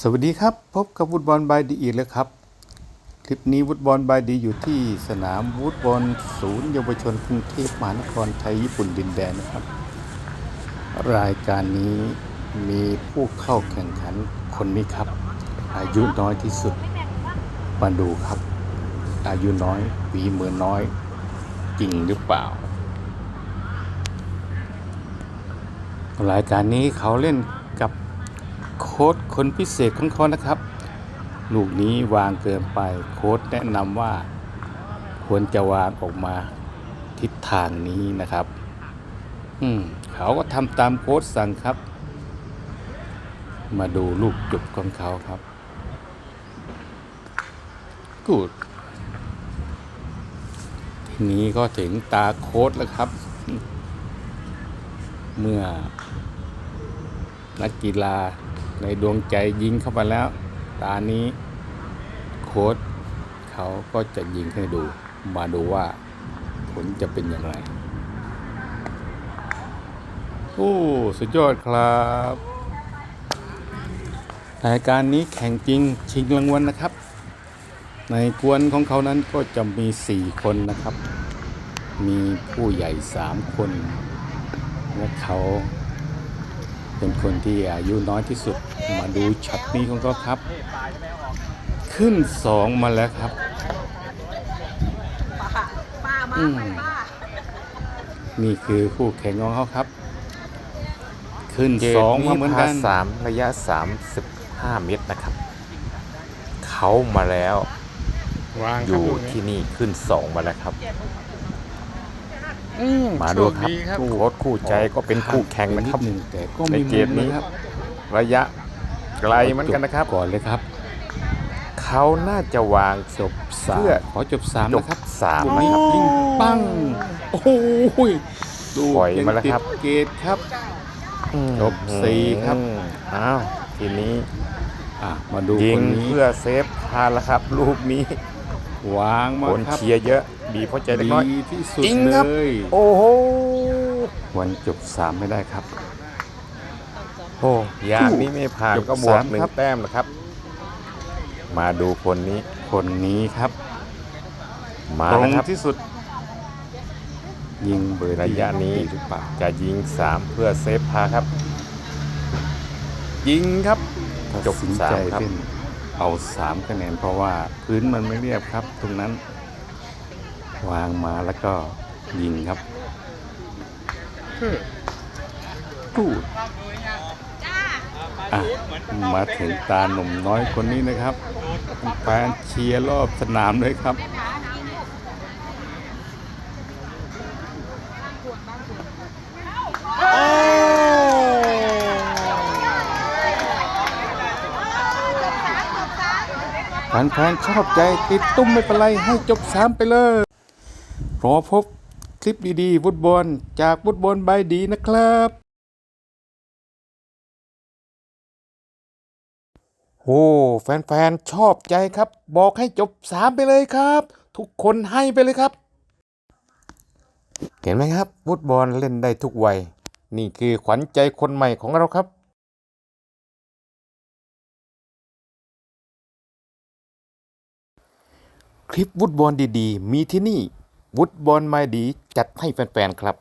สวัสดีครับ พบกับวุฒบอลบายดีอีกแล้วครับ คลิปนี้วุฒบอลบายดีอยู่ที่สนามวุฒบอลศูนย์เยาวชนกรุงเทพมหานครไทยญี่ปุ่นดินแดนนะครับ รายการนี้มีผู้เข้าแข่งขันคนนี้ครับ อายุน้อยที่สุดมาดูครับ อายุน้อยฝีมือน้อย จริงหรือเปล่า รายการนี้เขาเล่นกับ โค้ดคนพิเศษของเขานะครับ ลูกนี้วางเกินไปโค้ดแนะนำว่า ควรจะวางออกมาทิศทางนี้นะครับ อืมเขาก็ทำตามโค้ดสั่งครับ มาดูลูกจบของเขาครับกูดทีนี้ก็ถึงตาโค้ดแล้วครับ เมื่อนักกีฬา ในดวงใจยิงเข้าไปแล้ว ตานี้โค้ดเขาก็จะยิงให้ดู มาดูว่าผลจะเป็นอย่างไร โอ้ สุดยอดครับรายการนี้แข่งจริงชิงรางวัลนะครับ ในกวนของเขานั้นก็จะมี 4 คนนะครับ มีผู้ใหญ่ 3 คน และเขา เป็นคนที่อายุน้อยที่สุดมาดูช็อตนี้ของเขาครับ ขึ้นสองมาแล้วครับป้ามาอืมไปป้านี่คือคู่แข่งของเขาครับ ขึ้นเกสมองนี้มาเหมือนพากันสามระยะ35เมตรนะครับ เขามาแล้ววางอยู่ที่นี่ขึ้น2มาแล้วครับ อืมาดูครับโชดีโค้ชคู่ใจก็เป็นคู่แข่งนะครับดหนึ่งแต่ก็ในมีเกมนี้ ครับระยะไกลเหมือนกันนะครับ ก่อนเลยครับเขาน่าจะวางจบสาเพื่อมขอจบสามจบนะครับสามลูกนะนี้ครับ ยิงปั้งโอ้โหดูปล่อยมาแล้วครับยังติดเกตครับ จบสี่ครับ อืมอ้าวทีนี้อะมาดูยิคงนนี้เพื่อเซฟพาแล้วครับ ลูกนี้ วางมาคนครับเชียร์เยอะ บีบหัวใจเล็กน้อยดีที่สุดจริงเลครับ ยโอ้โหวันจบสามไม่ได้ครับ โอ้ยางนี้ไม่ผ่านจบก็บวกสามหนึ่ครังบแต้มนะครับ มาดูคนนี้คนนี้ครับมาตรงนะครับ ที่สุด ยิงเบอร์ระยะนี้หรือเปล่าจะยิง 3 เพื่อเซฟพาครับ ยิงครับจจบบสินสาใจมครับ เล่น เอาสามคะแนนเพราะว่าพื้นมันไม่เรียบครับตรงนั้น วางมาแล้วก็ยิงครับกูดมาถึงตาหนุ่มน้อยคนนี้นะครับแฟนเชียร์รอบสนามเลยครับ แฟนๆชอบใจติดตุ้มไม่เป็นไรให้จบสามไปเลยรอพบคลิปดีๆฟุตบอลจากฟุตบอลใบดีนะครับโอ้แฟนๆชอบใจครับ บอกให้จบ3ไปเลยครับ ทุกคนให้ไปเลยครับ เห็นไหมครับฟุตบอลเล่นได้ทุกวัย นี่คือขวัญใจคนใหม่ของเราครับ คลิปวุดบอลดีๆ มีที่นี่วุดบอลไม่ดีจัดให้แฟนๆครับ